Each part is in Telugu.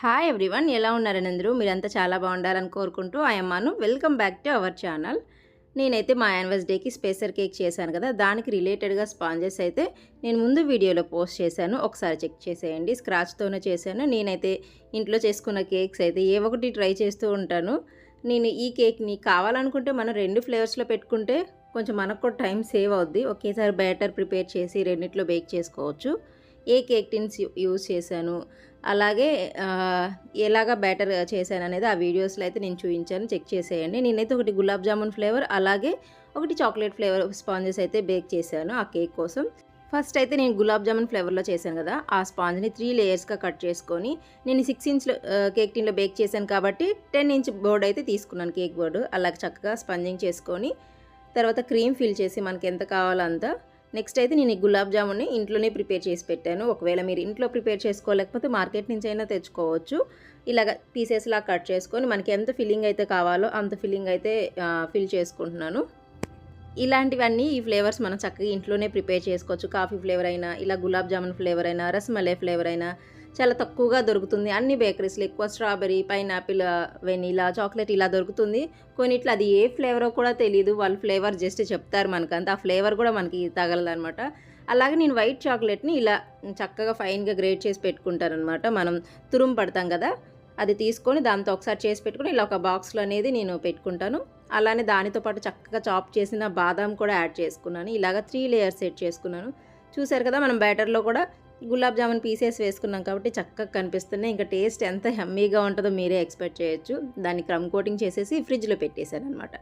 హాయ్ ఎవ్రీవన్ ఎలా ఉన్నారని అందరూ? మీరంతా చాలా బాగుండాలని కోరుకుంటూ అయ్యమ్మాను welcome back to our channel నేనైతే మా యానివర్సరీకి స్పేసర్ కేక్ చేశాను కదా దానికి రిలేటెడ్గా స్పాంజెస్ అయితే నేను ముందు వీడియోలో పోస్ట్ చేశాను. ఒకసారి చెక్ చేసేయండి. స్క్రాచ్తోనే చేశాను. నేనైతే ఇంట్లో చేసుకున్న కేక్స్ అయితే ఏ ఒకటి ట్రై చేస్తూ ఉంటాను. నేను ఈ కేక్ని కావాలనుకుంటే మనం రెండు ఫ్లేవర్స్లో పెట్టుకుంటే కొంచెం మనకు కూడా టైం సేవ్ అవుద్ది. ఒకేసారి బ్యాటర్ ప్రిపేర్ చేసి రెండిట్లో బేక్ చేసుకోవచ్చు. ఏ కేక్ టిన్స్ యూస్ చేశాను? అలాగే ఎలాగ బ్యాటర్ చేశాను అనేది ఆ వీడియోస్లో అయితే నేను చూపించాను చెక్ చేసేయండి. నేనైతే ఒకటి గులాబ్ జామున్ ఫ్లేవర్ అలాగే ఒకటి చాక్లెట్ ఫ్లేవర్ స్పాంజెస్ అయితే బేక్ చేశాను ఆ కేక్ కోసం. ఫస్ట్ అయితే నేను గులాబ్ జామున్ ఫ్లేవర్లో చేశాను కదా ఆ స్పాంజ్ని త్రీ లేయర్స్గా కట్ చేసుకొని నేను సిక్స్ ఇంచ్ కేక్ టిన్లో బేక్ చేశాను కాబట్టి టెన్ ఇంచ్ బోర్డ్ అయితే తీసుకున్నాను కేక్ బోర్డు అలాగే చక్కగా స్పంజింగ్ చేసుకొని తర్వాత క్రీమ్ ఫిల్ చేసి మనకి ఎంత కావాలో అంత నెక్స్ట్ అయితే నేను ఈ గులాబ్ జామున్ని ఇంట్లోనే ప్రిపేర్ చేసి పెట్టాను. ఒకవేళ మీరు ఇంట్లో ప్రిపేర్ చేసుకోలేకపోతే మార్కెట్ నుంచి అయినా తెచ్చుకోవచ్చు. ఇలాగ పీసెస్లా కట్ చేసుకొని మనకి ఎంత ఫిల్లింగ్ అయితే కావాలో అంత ఫిల్లింగ్ అయితే ఫిల్ చేసుకుంటున్నాను. ఇలాంటివన్నీ ఈ ఫ్లేవర్స్ మనం చక్కగా ఇంట్లోనే ప్రిపేర్ చేసుకోవచ్చు. కాఫీ ఫ్లేవర్ అయినా ఇలా గులాబ్ జామున్ ఫ్లేవర్ అయినా రసమలై ఫ్లేవర్ అయినా చాలా తక్కువగా దొరుకుతుంది. అన్ని బేకరీస్లో ఎక్కువ స్ట్రాబెరీ పైనాపిల్ వెనీలా చాక్లెట్ ఇలా దొరుకుతుంది. కొన్నిట్లో అది ఏ ఫ్లేవరో కూడా తెలియదు వాళ్ళు ఫ్లేవర్ జస్ట్ చెప్తారు మనకంత. ఆ ఫ్లేవర్ కూడా మనకి తగలదనమాట. అలాగే నేను వైట్ చాక్లెట్ని ఇలా చక్కగా ఫైన్గా గ్రేట్ చేసి పెట్టుకుంటానమాట మనం తురుము పడతాం కదా అది తీసుకొని దాంతో ఒకసారి చేసి పెట్టుకొని ఇలా ఒక బాక్స్లో అనేది నేను పెట్టుకుంటాను. అలానే దానితో పాటు చక్కగా చాప్ చేసిన బాదాం కూడా యాడ్ చేసుకున్నాను. ఇలాగ త్రీ లేయర్స్ సెట్ చేసుకున్నాను. చూసారు కదా మనం బ్యాటర్లో కూడా గులాబ్ జామున్ పీసెస్ వేసుకున్నాం కాబట్టి చక్కగా కనిపిస్తున్నాయి. ఇంకా టేస్ట్ ఎంత హమ్మీగా ఉంటుందో మీరే ఎక్స్పెక్ట్ చేయొచ్చు. దాన్ని క్రమ్ కోటింగ్ చేసేసి ఫ్రిడ్జ్లో పెట్టేశాను అనమాట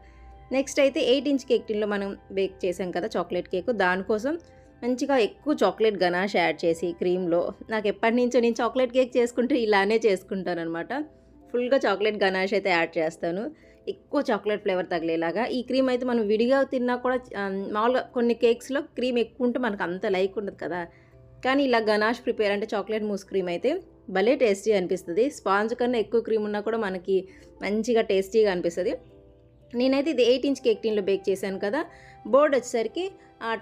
నెక్స్ట్ అయితే ఎయిట్ ఇంచ్ కేక్ టిన్లో మనం బేక్ చేసాం కదా చాక్లెట్ కేక్. దానికోసం మంచిగా ఎక్కువ చాక్లెట్ గనాష్ యాడ్ చేసి క్రీమ్లో. నాకు ఎప్పటి నుంచో నేను చాక్లెట్ కేక్ చేసుకుంటే ఇలానే చేసుకుంటాను అనమాట ఫుల్గా చాక్లెట్ గనాష్ అయితే యాడ్ చేస్తాను. ఎక్కువ చాక్లెట్ ఫ్లేవర్ తగిలేలాగా. ఈ క్రీమ్ అయితే మనం విడిగా తిన్నా కూడా మామూలుగా కొన్ని కేక్స్లో క్రీమ్ ఎక్కువ ఉంటే మనకు అంత లైక్ ఉండదు కదా. కానీ ఇలా గనాష్ ప్రిపేర్ అంటే చాక్లెట్ మూస్ క్రీమ్ అయితే భలే టేస్టీ అనిపిస్తుంది. స్పాంజ్ కన్నా ఎక్కువ క్రీమ్ ఉన్నా కూడా మనకి మంచిగా టేస్టీగా అనిపిస్తుంది. నేనైతే ఇది ఎయిట్ ఇంచ్ కేక్ టీన్లో బేక్ చేశాను కదా బోర్డ్ వచ్చేసరికి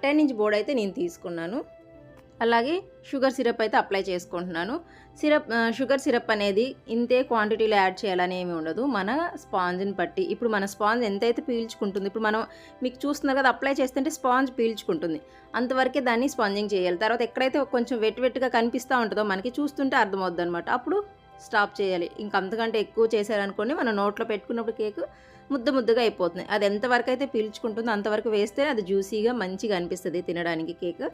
టెన్ ఇంచ్ బోర్డ్ అయితే నేను తీసుకున్నాను. అలాగే షుగర్ సిరప్ అయితే అప్లై చేసుకుంటున్నాను. సిరప్ షుగర్ సిరప్ అనేది ఇంతే క్వాంటిటీలో యాడ్ చేయాలని ఏమి ఉండదు. మన స్పాంజ్ని బట్టి ఇప్పుడు మన స్పాంజ్ ఎంతైతే పీల్చుకుంటుంది ఇప్పుడు మనం మీకు చూస్తున్నారు కదా అప్లై చేస్తుంటే స్పాంజ్ పీల్చుకుంటుంది. అంతవరకే దాన్ని స్పాంజింగ్ చేయాలి. తర్వాత ఎక్కడైతే కొంచెం వెట్ వెట్గా కనిపిస్తూ ఉంటుందో మనకి చూస్తుంటే అర్థమవుద్ది అనమాట అప్పుడు స్టాప్ చేయాలి. ఇంకా అంతకంటే ఎక్కువ చేశారనుకోండి మనం నోట్లో పెట్టుకున్నప్పుడు కేక్ ముద్ద ముద్దగా అయిపోతుంది అది ఎంతవరకు అయితే పీల్చుకుంటుందో అంతవరకు వేస్తే అది జ్యూసీగా మంచిగా అనిపిస్తుంది తినడానికి కేక్.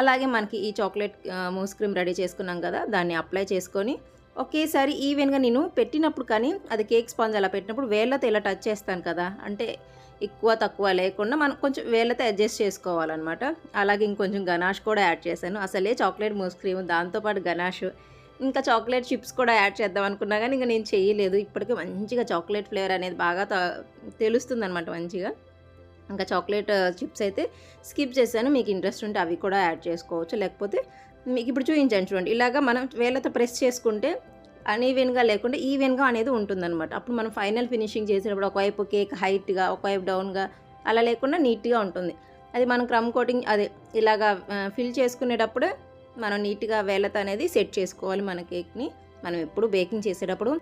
అలాగే మనకి ఈ చాక్లెట్ మూస్ క్రీమ్ రెడీ చేసుకున్నాం కదా దాన్ని అప్లై చేసుకొని ఒకేసారి ఈవెన్గా నేను పెట్టినప్పుడు కానీ అది కేక్ స్పాంజ్ అలా పెట్టినప్పుడు వేళ్ళతో ఇలా టచ్ చేస్తాను కదా అంటే ఎక్కువ తక్కువ లేకుండా మనం కొంచెం వేళ్ళతో అడ్జస్ట్ చేసుకోవాలన్నమాట. అలాగే ఇంకొంచెం గనాష్ కూడా యాడ్ చేశాను. అసలే చాక్లెట్ మూస్ క్రీమ్ దాంతోపాటు గనాష్ ఇంకా చాక్లెట్ చిప్స్ కూడా యాడ్ చేద్దాం అనుకున్నా కానీ ఇంకా నేను చేయలేదు. ఇప్పటికే మంచిగా చాక్లెట్ ఫ్లేవర్ అనేది బాగా తెలుస్తుంది అనమాట మంచిగా. ఇంకా చాక్లెట్ చిప్స్ అయితే స్కిప్ చేశాను. మీకు ఇంట్రెస్ట్ ఉంటే అవి కూడా యాడ్ చేసుకోవచ్చు. లేకపోతే మీకు ఇప్పుడు చూపించాను చూడండి. ఇలాగా మనం వేళ్ళతో ప్రెస్ చేసుకుంటే అన్ఈవెన్గా లేకుండా ఈవెన్గా అనేది ఉంటుందన్నమాట. అప్పుడు మనం ఫైనల్ ఫినిషింగ్ చేసినప్పుడు ఒకవైపు కేక్ హైట్గా ఒకవైపు డౌన్గా అలా లేకుండా నీట్గా ఉంటుంది. అది మనం క్రమ్ కోటింగ్ అదే ఇలాగా ఫిల్ చేసుకునేటప్పుడే మనం నీట్గా వేళ్ళతో అనేది సెట్ చేసుకోవాలి మన కేక్ని. మనం ఎప్పుడు బేకింగ్ చేసేటప్పుడు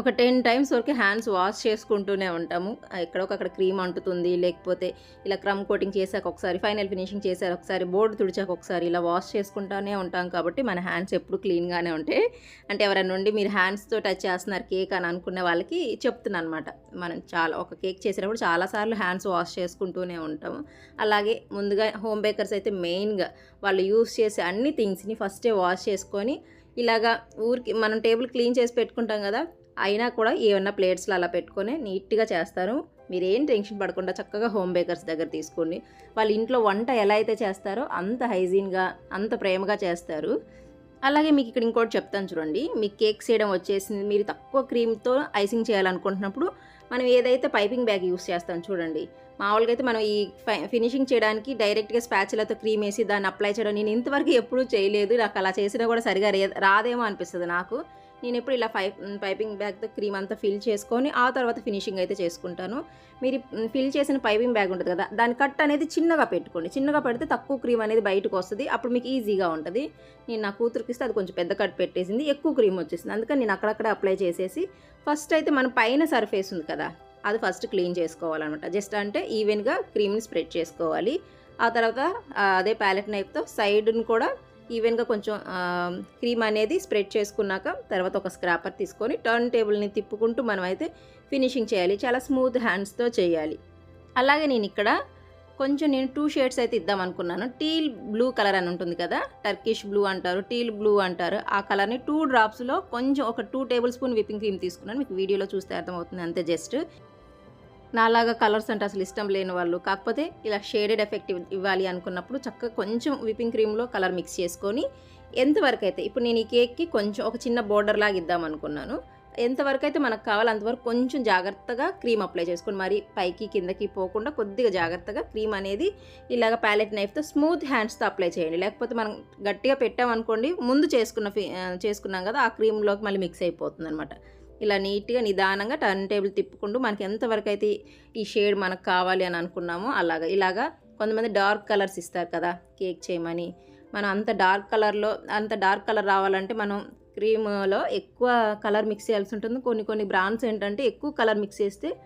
ఒక టెన్ టైమ్స్ వరకు హ్యాండ్స్ వాష్ చేసుకుంటూనే ఉంటాము. ఎక్కడొకక్కడ క్రీమ్ అంటుతుంది లేకపోతే ఇలా క్రమ్ కోటింగ్ చేశాక ఒకసారి ఫైనల్ ఫినిషింగ్ చేశాక ఒకసారి బోర్డు తుడిచాక ఒకసారి ఇలా వాష్ చేసుకుంటూనే ఉంటాం కాబట్టి మన హ్యాండ్స్ ఎప్పుడు క్లీన్గానే ఉంటాయి అంటే ఎవరైనా నుండి మీరు హ్యాండ్స్తో టచ్ చేస్తున్నారు కేక్ అని అనుకునే వాళ్ళకి చెప్తున్నాను అనమాట మనం చాలా ఒక కేక్ చేసేటప్పుడు చాలాసార్లు హ్యాండ్స్ వాష్ చేసుకుంటూనే ఉంటాము. అలాగే ముందుగా హోమ్ బేకర్స్ అయితే మెయిన్గా వాళ్ళు యూస్ చేసే అన్ని థింగ్స్ని ఫస్టే వాష్ చేసుకొని ఇలాగా ఊరికి మనం టేబుల్ క్లీన్ చేసి పెట్టుకుంటాం కదా అయినా కూడా ఏమన్నా ప్లేట్స్లో అలా పెట్టుకొని నీట్గా చేస్తారు. మీరు ఏం టెన్షన్ పడకుండా చక్కగా హోమ్ బేకర్స్ దగ్గర తీసుకోండి. వాళ్ళ ఇంట్లో వంట ఎలా అయితే చేస్తారో అంత హైజీన్గా అంత ప్రేమగా చేస్తారు. అలాగే మీకు ఇక్కడ ఇంకోటి చెప్తాను చూడండి. మీకు కేక్ చేయడం వచ్చేసింది. మీరు తక్కువ క్రీమ్తో ఐసింగ్ చేయాలనుకుంటున్నప్పుడు మనం ఏదైతే పైపింగ్ బ్యాగ్ యూస్ చేస్తాం చూడండి. మామూలుగా అయితే మనం ఈ ఫై- ఫినిషింగ్ చేయడానికి డైరెక్ట్గా స్పాచులతో క్రీమ్ వేసి దాన్ని అప్లై చేయడం నేను ఇంతవరకు ఎప్పుడూ చేయలేదు. నాకు అలా చేసినా కూడా సరిగా రే- రాదేమో అనిపిస్తుంది నాకు. నేను ఎప్పుడు ఇలా పైప్ పైపింగ్ బ్యాగ్తో క్రీమ్ అంతా ఫిల్ చేసుకొని ఆ తర్వాత ఫినిషింగ్ అయితే చేసుకుంటాను. మీరు ఫిల్ చేసిన పైపింగ్ బ్యాగ్ ఉంటుంది కదా దాని కట్ అనేది చిన్నగా పెట్టుకోండి. చిన్నగా పెడితే తక్కువ క్రీమ్ అనేది బయటకు వస్తుంది. అప్పుడు మీకు ఈజీగా ఉంటుంది. నేను నా కూతురికి ఇస్తే అది కొంచెం పెద్ద కట్ పెట్టేసింది. ఎక్కువ క్రీమ్ వచ్చేసింది. అందుకని నేను అక్కడక్కడ అప్లై చేసేసి ఫస్ట్ అయితే మన పైన సర్ఫేస్ ఉంది కదా అది ఫస్ట్ క్లీన్ చేసుకోవాలన్నమాట. జస్ట్ అంటే ఈవెన్గా క్రీమ్ని స్ప్రెడ్ చేసుకోవాలి. ఆ తర్వాత అదే ప్యాలెట్ నైఫ్తో సైడ్ని కూడా ఈవెన్గా కొంచెం క్రీమ్ అనేది స్ప్రెడ్ చేసుకున్నాక తర్వాత ఒక స్క్రాపర్ తీసుకొని టర్న్ టేబుల్ని తిప్పుకుంటూ మనం అయితే ఫినిషింగ్ చేయాలి. చాలా స్మూత్ హ్యాండ్స్తో చేయాలి. అలాగే నేను ఇక్కడ కొంచెం నేను టూ షేడ్స్ అయితే ఇద్దాం అనుకున్నాను. టీల్ బ్లూ కలర్ అని ఉంటుంది కదా టర్కిష్ బ్లూ అంటారు టీల్ బ్లూ అంటారు. ఆ కలర్ని టూ డ్రాప్స్లో కొంచెం ఒక two tablespoon whipping cream తీసుకున్నాను. మీకు వీడియోలో చూస్తే అర్థమవుతుంది. అంతే జస్ట్ నాలాగా కలర్స్ అంటే అసలు ఇష్టం లేని వాళ్ళు. కాకపోతే ఇలా షేడెడ్ ఎఫెక్ట్ ఇవ్వాలి అనుకున్నప్పుడు చక్కగా కొంచెం విపింగ్ క్రీమ్లో కలర్ మిక్స్ చేసుకొని ఎంతవరకు అయితే ఇప్పుడు నేను ఈ కేక్కి కొంచెం ఒక చిన్న బోర్డర్ లాగా ఇద్దాం అనుకున్నాను. ఎంతవరకు అయితే మనకు కావాలో అంతవరకు కొంచెం జాగ్రత్తగా క్రీమ్ అప్లై చేసుకొని మరి పైకి కిందకి పోకుండా కొద్దిగా జాగ్రత్తగా క్రీమ్ అనేది ఇలాగ ప్యాలెట్ నైఫ్తో స్మూత్ హ్యాండ్స్తో అప్లై చేయండి. లేకపోతే మనం గట్టిగా పెట్టామనుకోండి ముందు చేసుకున్న చేసుకున్నాం కదా ఆ క్రీమ్లోకి మళ్ళీ మిక్స్ అయిపోతుంది అనమాట ఇలా నీట్గా నిదానంగా టర్న్ టేబుల్ తిప్పుకుంటూ మనకి ఎంతవరకు అయితే ఈ షేడ్ మనకు కావాలి అని అనుకున్నామో అలాగా. ఇలాగా కొంతమంది డార్క్ కలర్స్ ఇస్తారు కదా కేక్ చేయమని. మనం అంత డార్క్ కలర్లో అంత డార్క్ కలర్ రావాలంటే మనం క్రీమ్లో ఎక్కువ కలర్ మిక్స్ చేయాల్సి ఉంటుంది. కొన్ని కొన్ని బ్రాండ్స్ ఏంటంటే ఎక్కువ కలర్ మిక్స్ చేస్తే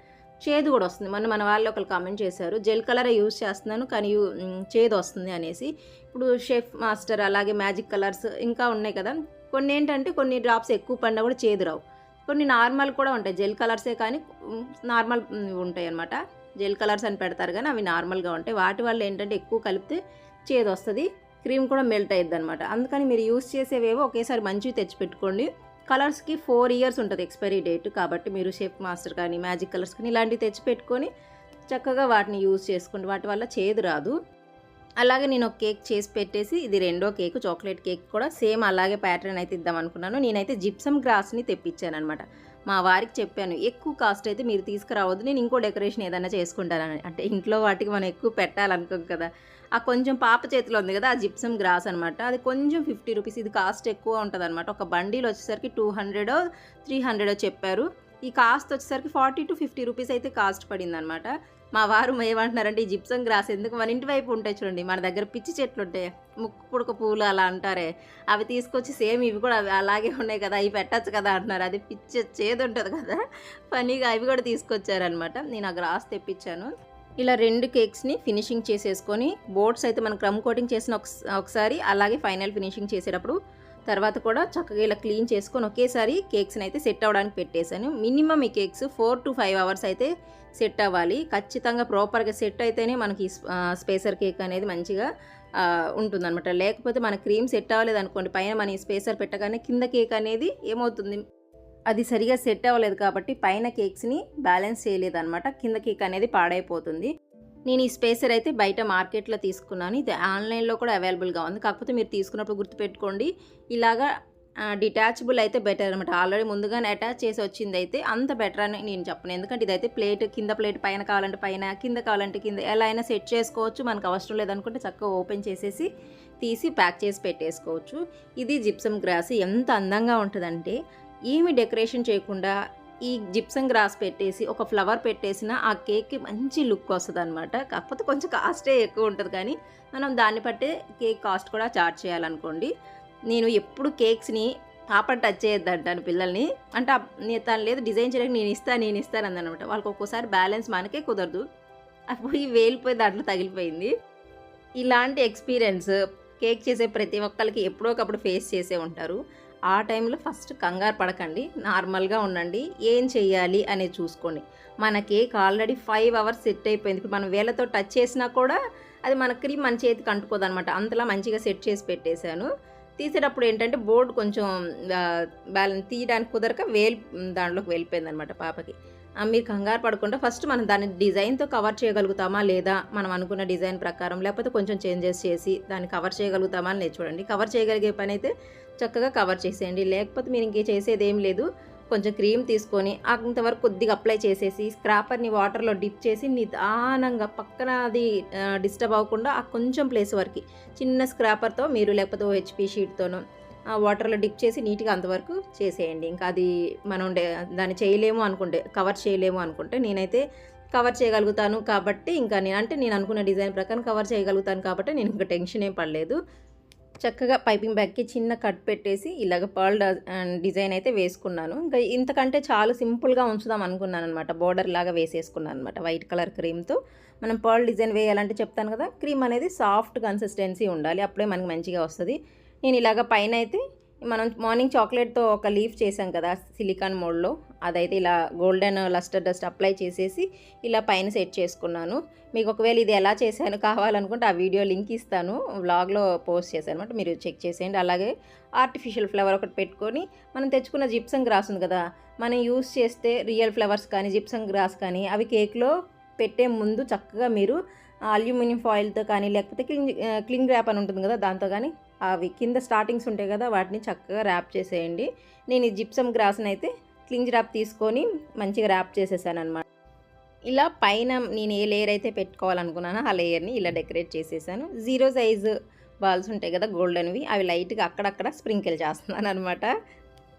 చేదు కూడా వస్తుంది. మన మన వాళ్ళు ఒకరు కామెంట్ చేశారు జెల్ కలరే యూజ్ చేస్తున్నాను కానీ యూ- చేదు వస్తుంది అనేసి. ఇప్పుడు షెఫ్ మాస్టర్ అలాగే మ్యాజిక్ కలర్స్ ఇంకా ఉన్నాయి కదా. కొన్ని ఏంటంటే కొన్ని డ్రాప్స్ ఎక్కువ పడినా కూడా చేదు రావు. కొన్ని నార్మల్ కూడా ఉంటాయి. జెల్ కలర్సే కానీ నార్మల్ ఉంటాయి అనమాట జెల్ కలర్స్ అని పెడతారు కానీ అవి నార్మల్గా ఉంటాయి. వాటి వల్ల ఏంటంటే ఎక్కువ కలిపితే చేదు వస్తుంది క్రీమ్ కూడా మెల్ట్ అయ్యిద్ది అనమాట అందుకని మీరు యూస్ చేసేవేవో ఒకేసారి మంచివి తెచ్చిపెట్టుకోండి. కలర్స్కి ఫోర్ ఇయర్స్ ఉంటుంది ఎక్స్పైరీ డేట్ కాబట్టి మీరు షేప్ మాస్టర్ కానీ మ్యాజిక్ కలర్స్ కానీ ఇలాంటివి తెచ్చిపెట్టుకొని చక్కగా వాటిని యూజ్ చేసుకోండి. వాటి వల్ల చేదు రాదు. అలాగే నేను ఒక కేక్ చేసి పెట్టేసి ఇది రెండో కేక్ చాక్లెట్ కేక్ కూడా సేమ్ అలాగే ప్యాటర్న్ అయితే ఇద్దాం అనుకున్నాను. నేనైతే జిప్సమ్ గ్రాస్ని తెప్పించాను అనమాట మా వారికి చెప్పాను ఎక్కువ కాస్ట్ అయితే మీరు తీసుకురావద్దు నేను ఇంకో డెకరేషన్ ఏదైనా చేసుకుంటానని. అంటే ఇంట్లో వాటికి మనం ఎక్కువ పెట్టాలనుకోం కదా. ఆ కొంచెం పాప చేతిలో ఉంది కదా ఆ జిప్సమ్ గ్రాస్ అనమాట అది కొంచెం ఫిఫ్టీ రూపీస్ ఇది కాస్ట్ ఎక్కువ ఉంటుంది అనమాట ఒక బండిలో వచ్చేసరికి టూ హండ్రెడ్ త్రీ హండ్రెడో చెప్పారు. ఈ కాస్ట్ వచ్చేసరికి ఫార్టీ టు ఫిఫ్టీ రూపీస్ అయితే కాస్ట్ పడింది అనమాట మా వారు ఏమంటున్నారంటే ఈ జిప్సం గ్రాస్ ఎందుకు? మన ఇంటి వైపు ఉంటాయి చూడండి మన దగ్గర పిచ్చి చెట్లు ఉంటాయి. ముక్కు పుడక పూలు అలా అంటారే. అవి తీసుకొచ్చి సేమ్ ఇవి కూడా అవి అలాగే ఉన్నాయి కదా అవి పెట్టచ్చు కదా అంటున్నారు. అది పిచ్చి చేదు ఉంటుంది కదా. ఫనీగా అవి కూడా తీసుకొచ్చారనమాట నేను ఆ గ్రాస్ తెప్పించాను. ఇలా రెండు కేక్స్ని ఫినిషింగ్ చేసేసుకొని బోర్డ్స్ అయితే మనం క్రమ్ కోటింగ్ చేసిన ఒకసారి అలాగే ఫైనల్ ఫినిషింగ్ చేసేటప్పుడు తర్వాత కూడా చక్కగా ఇలా క్లీన్ చేసుకొని ఒకేసారి కేక్స్ని అయితే సెట్ అవ్వడానికి పెట్టేశాను. మినిమం ఈ cakes four to five hours అయితే సెట్ అవ్వాలి. ఖచ్చితంగా ప్రాపర్గా సెట్ అయితేనే మనకి స్పేసర్ కేక్ అనేది మంచిగా ఉంటుందన్నమాట. లేకపోతే మన క్రీమ్ సెట్ అవ్వలేదు అనుకోండి పైన మన ఈ స్పేసర్ పెట్టగానే కింద కేక్ అనేది ఏమవుతుంది? అది సరిగా సెట్ అవ్వలేదు కాబట్టి పైన కేక్స్ని బ్యాలెన్స్ చేయలేదు అనమాట కింద కేక్ అనేది పాడైపోతుంది. నేను ఈ స్పేసర్ అయితే బయట మార్కెట్లో తీసుకున్నాను. ఇది ఆన్లైన్లో కూడా అవైలబుల్గా ఉంది. కాకపోతే మీరు తీసుకున్నప్పుడు గుర్తుపెట్టుకోండి. ఇలాగా డిటాచబుల్ అయితే బెటర్ అనమాట ఆల్రెడీ ముందుగానే అటాచ్ చేసి వచ్చింది అయితే అంత బెటర్ అని నేను చెప్పను. ఎందుకంటే ఇదైతే ప్లేట్ కింద ప్లేట్ పైన కావాలంటే పైన కింద కావాలంటే కింద ఎలా అయినా సెట్ చేసుకోవచ్చు. మనకు అవసరం లేదనుకుంటే చక్కగా ఓపెన్ చేసేసి తీసి ప్యాక్ చేసి పెట్టేసుకోవచ్చు. ఇది జిప్సమ్ గ్రాస్ ఎంత అందంగా ఉంటుందంటే ఏమి డెకరేషన్ చేయకుండా ఈ జిప్సం గ్రాస్ పెట్టేసి ఒక ఫ్లవర్ పెట్టేసిన ఆ కేక్కి మంచి లుక్ వస్తుంది అనమాట కాకపోతే కొంచెం కాస్టే ఎక్కువ ఉంటుంది కానీ మనం దాన్ని బట్టే కేక్ కాస్ట్ కూడా చార్జ్ చేయాలనుకోండి. నేను ఎప్పుడు కేక్స్ని పాప టచ్ చేయొద్దు అంటాను పిల్లల్ని. అంటే నేను తను లేదు డిజైన్ చేయడానికి నేను ఇస్తాను నేను ఇస్తాను అందనమాట వాళ్ళకి ఒక్కోసారి బ్యాలెన్స్ మనకే కుదరదు. అప్పుడు ఈ వేలిపోయి దాంట్లో తగిలిపోయింది. ఇలాంటి ఎక్స్పీరియన్స్ కేక్ చేసే ప్రతి ఒక్కరికి ఎప్పుడో ఒకప్పుడు ఫేస్ చేసే ఉంటారు. ఆ టైంలో ఫస్ట్ కంగారు పడకండి నార్మల్గా ఉండండి ఏం చేయాలి అనేది చూసుకోండి. మన cake already five hours set అయిపోయింది. ఇప్పుడు మనం వేలతో టచ్ చేసినా కూడా అది మన క్రీమ్ మన చేతికి అంటుకోదనమాట అంతలా మంచిగా సెట్ చేసి పెట్టేశాను. తీసేటప్పుడు ఏంటంటే బోర్డు కొంచెం బ్యాలెన్స్ తీయడానికి కుదరక వేలు దాంట్లోకి వెళ్ళిపోయింది అనమాట పాపకి మీరు కంగారు పడకుండా ఫస్ట్ మనం దాన్ని డిజైన్తో కవర్ చేయగలుగుతామా లేదా మనం అనుకున్న డిజైన్ ప్రకారం లేకపోతే కొంచెం చేంజెస్ చేసి దాన్ని కవర్ చేయగలుగుతామా అని చూడండి. కవర్ చేయగలిగే పని అయితే చక్కగా కవర్ చేసేయండి. లేకపోతే మీరు ఇంకే చేసేది ఏం లేదు. కొంచెం క్రీమ్ తీసుకొని అంతవరకు కొద్దిగా అప్లై చేసేసి స్క్రాపర్ని వాటర్లో డిప్ చేసి నిదానంగా పక్కన అది డిస్టర్బ్ అవ్వకుండా ఆ కొంచెం ప్లేస్ వరకు చిన్న స్క్రాపర్తో మీరు లేకపోతే హెచ్పి షీట్తోనో వాటర్లో డిప్ చేసి నీట్గా అంతవరకు చేసేయండి. ఇంకా అది మనం ఉండే దాన్ని చేయలేము అనుకుంటే కవర్ చేయలేము అనుకుంటే నేనైతే కవర్ చేయగలుగుతాను కాబట్టి ఇంకా నేను అంటే నేను అనుకున్న డిజైన్ ప్రకారం కవర్ చేయగలుగుతాను కాబట్టి నేను ఇంకా టెన్షన్ ఏం పడలేదు. చక్కగా పైపింగ్ బ్యాగ్కి చిన్న కట్ పెట్టేసి ఇలాగ పర్ల్ డిజైన్ అయితే వేసుకున్నాను. ఇంకా ఇంతకంటే చాలా సింపుల్గా ఉంచుదాం అనుకున్నాను అనమాట బోర్డర్ లాగా వేసేసుకున్నాను అనమాట వైట్ కలర్ క్రీమ్తో. మనం పర్ల్ డిజైన్ వేయాలంటే చెప్తాను కదా క్రీమ్ అనేది సాఫ్ట్ కన్సిస్టెన్సీ ఉండాలి అప్పుడే మనకి మంచిగా వస్తుంది. నేను ఇలాగ పైన అయితే మనం మార్నింగ్ చాక్లెట్తో ఒక లీఫ్ చేసాం కదా సిలికాన్ మోడ్లో. అదైతే ఇలా గోల్డెన్ లస్టర్ డస్ట్ అప్లై చేసేసి ఇలా పైన సెట్ చేసుకున్నాను. మీకు ఒకవేళ ఇది ఎలా చేశాను కావాలనుకుంటే ఆ వీడియో లింక్ ఇస్తాను. వ్లాగ్లో పోస్ట్ చేశాను అనమాట మీరు చెక్ చేసేయండి. అలాగే ఆర్టిఫిషియల్ ఫ్లవర్ ఒకటి పెట్టుకొని మనం తెచ్చుకున్న జిప్సం గ్రాస్ ఉంది కదా మనం యూస్ చేస్తే రియల్ ఫ్లవర్స్ కానీ జిప్సం గ్రాస్ కానీ అవి కేక్లో పెట్టే ముందు చక్కగా మీరు అల్యూమినియం ఫాయిల్తో కానీ లేకపోతే క్లింగ్ క్లింగ్ ర్యాప్ అని ఉంటుంది కదా దాంతో కానీ అవి కింద స్టార్టింగ్స్ ఉంటాయి కదా వాటిని చక్కగా ర్యాప్ చేసేయండి. నేను ఈ జిప్సం గ్రాస్ని అయితే క్లింజ్ ర్యాప్ తీసుకొని మంచిగా ర్యాప్ చేసేసాను అనమాట ఇలా పైన నేను ఏ లేయర్ అయితే పెట్టుకోవాలనుకున్నానో ఆ లేయర్ని ఇలా డెకరేట్ చేసేసాను. జీరో సైజ్ బాల్స్ ఉంటాయి కదా గోల్డెన్వి అవి లైట్గా అక్కడక్కడ స్ప్రింకిల్ చేస్తున్నాను అనమాట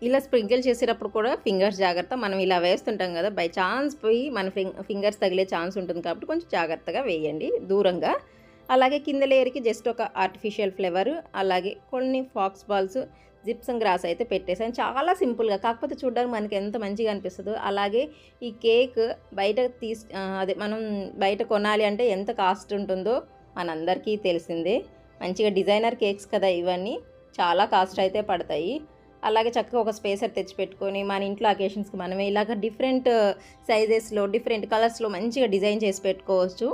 ఇలా స్ప్రింకిల్ చేసేటప్పుడు కూడా ఫింగర్స్ జాగ్రత్త. మనం ఇలా వేస్తుంటాం కదా బై ఛాన్స్ పోయి మన ఫింగర్స్ తగిలే ఛాన్స్ ఉంటుంది కాబట్టి కొంచెం జాగ్రత్తగా వేయండి దూరంగా. అలాగే కింద లేయర్కి జస్ట్ ఒక ఆర్టిఫిషియల్ ఫ్లేవర్ అలాగే కొన్ని ఫాక్స్ బాల్స్ జిప్సం గ్రాస్ అయితే పెట్టేసాను చాలా సింపుల్గా కాకపోతే చూడడానికి మనకి ఎంత మంచిగా అనిపిస్తుందో అలాగే ఈ కేక్ బయట తీసు అదే మనం బయట కొనాలి అంటే ఎంత కాస్ట్ ఉంటుందో మనందరికీ తెలిసిందే. మంచిగా డిజైనర్ కేక్స్ కదా ఇవన్నీ చాలా కాస్ట్ అయితే పడతాయి. అలాగే చక్కగా ఒక స్పేసర్ తెచ్చిపెట్టుకొని మన ఇంట్లో అకేషన్స్కి మనమే ఇలాగ డిఫరెంట్ సైజెస్లో డిఫరెంట్ కలర్స్లో మంచిగా డిజైన్ చేసి పెట్టుకోవచ్చు.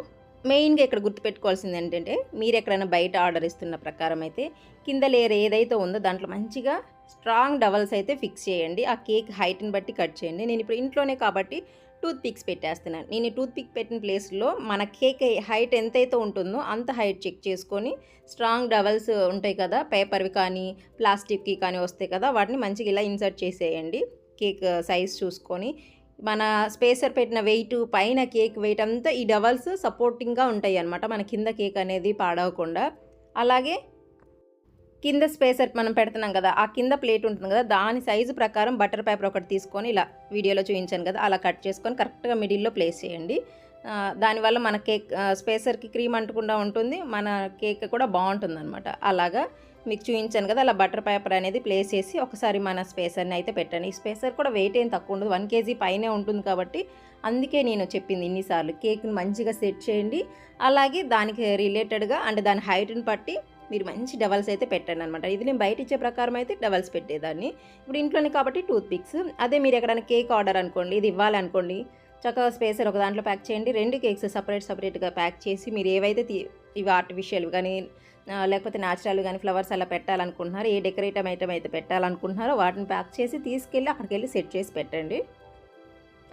మెయిన్గా ఇక్కడ గుర్తుపెట్టుకోవాల్సింది ఏంటంటే మీరు ఎక్కడైనా బయట ఆర్డర్ ఇస్తున్న ప్రకారం అయితే కింద లేయర్ ఏదైతే ఉందో దాంట్లో మంచిగా స్ట్రాంగ్ డబల్స్ అయితే ఫిక్స్ చేయండి. ఆ కేక్ హైట్ని బట్టి కట్ చేయండి. నేను ఇప్పుడు ఇంట్లోనే కాబట్టి టూత్ పిక్స్ పెట్టేస్తున్నాను. నేను టూత్ పిక్ పెట్టిన ప్లేస్లో మన కేక్ హైట్ ఎంతైతే ఉంటుందో అంత హైట్ చెక్ చేసుకొని స్ట్రాంగ్ డబల్స్ ఉంటాయి కదా పేపర్వి కానీ ప్లాస్టిక్కి కానీ వస్తాయి కదా వాటిని మంచిగా ఇలా ఇన్సర్ట్ చేసేయండి. కేక్ సైజ్ చూసుకొని మన స్పేసర్ పెట్టిన వెయిట్ పైన కేక్ వెయిట్ అంతా ఈ డబల్స్ సపోర్టింగ్గా ఉంటాయి అన్నమాట. మన కింద కేక్ అనేది పాడవకుండా. అలాగే కింద స్పేసర్ మనం పెడుతున్నాం కదా ఆ కింద ప్లేట్ ఉంటుంది కదా దాని సైజు ప్రకారం బటర్ పేపర్ ఒకటి తీసుకొని ఇలా వీడియోలో చూపించాను కదా అలా కట్ చేసుకొని కరెక్ట్గా మిడిల్లో ప్లేస్ చేయండి. దానివల్ల మన కేక్ స్పేసర్కి క్రీమ్ అంటకుండా ఉంటుంది మన కేక్ కూడా బాగుంటుంది అనమాట అలాగా మీకు చూపించాను కదా అలా బటర్ పేపర్ అనేది ప్లేస్ చేసి ఒకసారి మన స్పేసర్ని అయితే పెట్టండి. ఈ స్పేసర్ కూడా వెయిట్ ఏం తక్కువ ఉండదు. వన్ కేజీ పైనే ఉంటుంది కాబట్టి అందుకే నేను చెప్పింది ఇన్నిసార్లు. కేక్ని మంచిగా సెట్ చేయండి. అలాగే దానికి రిలేటెడ్గా అంటే దాని హైట్ని బట్టి మీరు మంచి డబల్స్ అయితే పెట్టండి అనమాట ఇది నేను బయట ఇచ్చే ప్రకారం అయితే డబల్స్ పెట్టేదాన్ని. ఇప్పుడు ఇంట్లోనే కాబట్టి టూత్ పిక్స్ అదే మీరు ఎక్కడైనా కేక్ ఆర్డర్ అనుకోండి ఇది ఇవ్వాలనుకోండి చక్కగా స్పేసర్ ఒక దాంట్లో ప్యాక్ చేయండి. రెండు కేక్స్ సపరేట్ సపరేట్గా ప్యాక్ చేసి మీరు ఏవైతే తీ- ఇవి ఆర్టిఫిషియల్ కానీ లేకపోతే న్యాచురల్ కానీ ఫ్లవర్స్ అలా పెట్టాలనుకుంటున్నారు ఏ డెకరేటివ్ ఐటమ్ అయితే పెట్టాలనుకుంటున్నారో వాటిని ప్యాక్ చేసి తీసుకెళ్ళి అక్కడికి వెళ్ళి సెట్ చేసి పెట్టండి.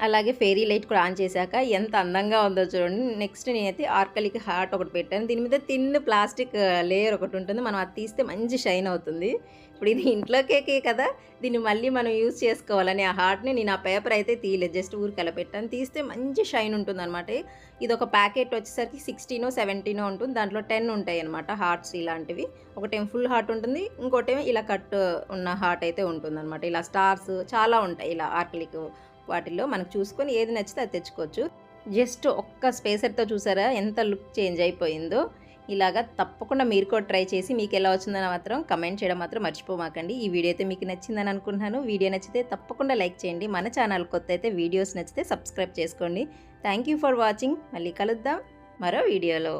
అలాగే ఫెయిరీ లైట్ కూడా ఆన్ చేశాక ఎంత అందంగా ఉందో చూడండి. నెక్స్ట్ నేనైతే ఆర్కలిక్ హార్ట్ ఒకటి పెట్టాను. దీని మీద తిన్ ప్లాస్టిక్ లేయర్ ఒకటి ఉంటుంది. మనం అది తీస్తే మంచి షైన్ అవుతుంది. ఇప్పుడు ఇది ఇంట్లో కేకే కదా. దీన్ని మళ్ళీ మనం యూజ్ చేసుకోవాలని ఆ హార్ట్ని నేను ఆ పేపర్ అయితే తీయలేదు. జస్ట్ ఊరికి అలా పెట్టాను. తీస్తే మంచి షైన్ ఉంటుంది అనమాట ఇది ఒక ప్యాకెట్ వచ్చేసరికి సిక్స్టీనో సెవెంటీనో ఉంటుంది. దాంట్లో టెన్ ఉంటాయి అనమాట హార్ట్స్ ఇలాంటివి. ఒకటేం ఫుల్ హార్ట్ ఉంటుంది. ఇంకోటేమో ఇలా కట్ ఉన్న హార్ట్ అయితే ఉంటుంది అనమాట ఇలా స్టార్స్ చాలా ఉంటాయి. ఇలా ఆర్కలిక్ వాటిల్లో మనకు చూసుకొని ఏది నచ్చితే అది తెచ్చుకోవచ్చు. జస్ట్ ఒక్క స్పేసర్తో చూసారా? ఎంత లుక్ చేంజ్ అయిపోయిందో. ఇలాగా తప్పకుండా మీరు కూడా ట్రై చేసి మీకు ఎలా వచ్చిందని మాత్రం కమెంట్ చేయడం మాత్రం మర్చిపోమాకండి. ఈ వీడియో అయితే మీకు నచ్చిందని అనుకుంటున్నాను. వీడియో నచ్చితే తప్పకుండా లైక్ చేయండి. మన ఛానల్ కొత్త అయితే వీడియోస్ నచ్చితే సబ్స్క్రైబ్ చేసుకోండి. Thank you for watching. మళ్ళీ కలుద్దాం మరో వీడియోలో.